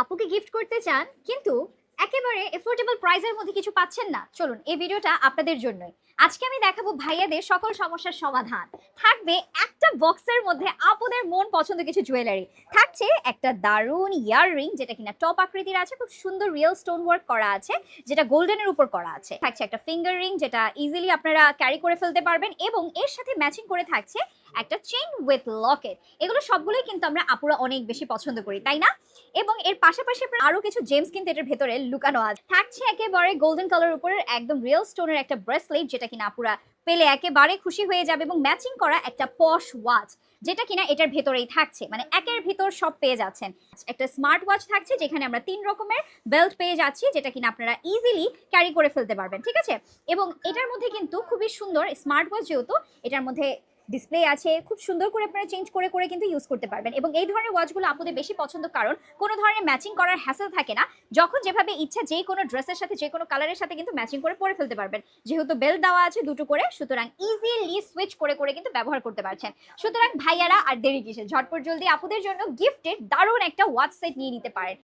আপুকে গিফট করতে চান, কিন্তু একেবারে এফোর্ডেবল প্রাইসের মধ্যে কিছু পাচ্ছেন না। চলুন, এই ভিডিওটা আপনাদের জন্যই। আজকে আমি দেখাবো ভাইয়াদের সকল সমস্যার সমাধান। থাকবে একটা বক্সের মধ্যে আপুদের মন পছন্দ কিছু জুয়েলারি থাকছে একটা দারুণ ইয়াররিং যেটা কিনা টপ আকৃতির আছে, খুব সুন্দর রিয়েল স্টোন ওয়ার্ক করা আছে, যেটা গোল্ডেনের উপর করা আছে। থাকছে একটা ফিঙ্গার রিং যেটা ইজিলি আপনারা ক্যারি করে ফেলতে পারবেন এবং এর সাথে ম্যাচিং করে থাকছে একটা চেইন উইথ লকেট এগুলো সবগুলোই কিন্তু আমরা আপুরা অনেক বেশি পছন্দ করি, তাই না? এবং এর পাশাপাশি আরও কিছু জেমস কিন্তু এটার ভেতরে লুকানো আছে। থাকছে একেবারে গোল্ডেন কালার উপরের একদম রিয়েল স্টোনের একটা ব্রেসলেট যেটা কিনা আপুরা পেলে একেবারে খুশি হয়ে যাবে এবং ম্যাচিং করা একটা পশ ওয়াচ যেটা কিনা এটার ভেতরেই থাকছে। মানে একের ভেতর সব পেয়ে যাচ্ছেন। একটা স্মার্ট ওয়াচ থাকছে, যেখানে আমরা তিন রকমের বেল্ট পেয়ে যাচ্ছি, যেটা কিনা আপনারা ইজিলি ক্যারি করে ফেলতে পারবেন, ঠিক আছে? এবং এটার মধ্যে কিন্তু খুবই সুন্দর স্মার্ট ওয়াচ যেহেতু, এটার মধ্যে ডিসপ্লে আছে, খুব সুন্দর করে আপনারা চেঞ্জ করে করে কিন্তু ইউজ করতে পারবেন। এবং এই ধরনের ওয়াচগুলো আপনাদের বেশি পছন্দ, কারণ কোনো ধরনের ম্যাচিং করার হ্যাসেল থাকে না। যখন যেভাবে ইচ্ছা যে কোনো ড্রেসের সাথে, যে কোনো কালারের সাথে কিন্তু ম্যাচিং করে, পরে ফেলতে পারবেন। যেহেতু বেল্ট দেওয়া আছে দুটো করে, সুতরাং ইজিলি সুইচ করে করে কিন্তু ব্যবহার করতে পারছেন। সুতরাং ভাইয়ারা, আর দেরি কিসে ঝটপট জলদি আপুদের জন্য গিফটের দারুণ একটা ওয়াচ সেট নিয়ে নিতে পারেন।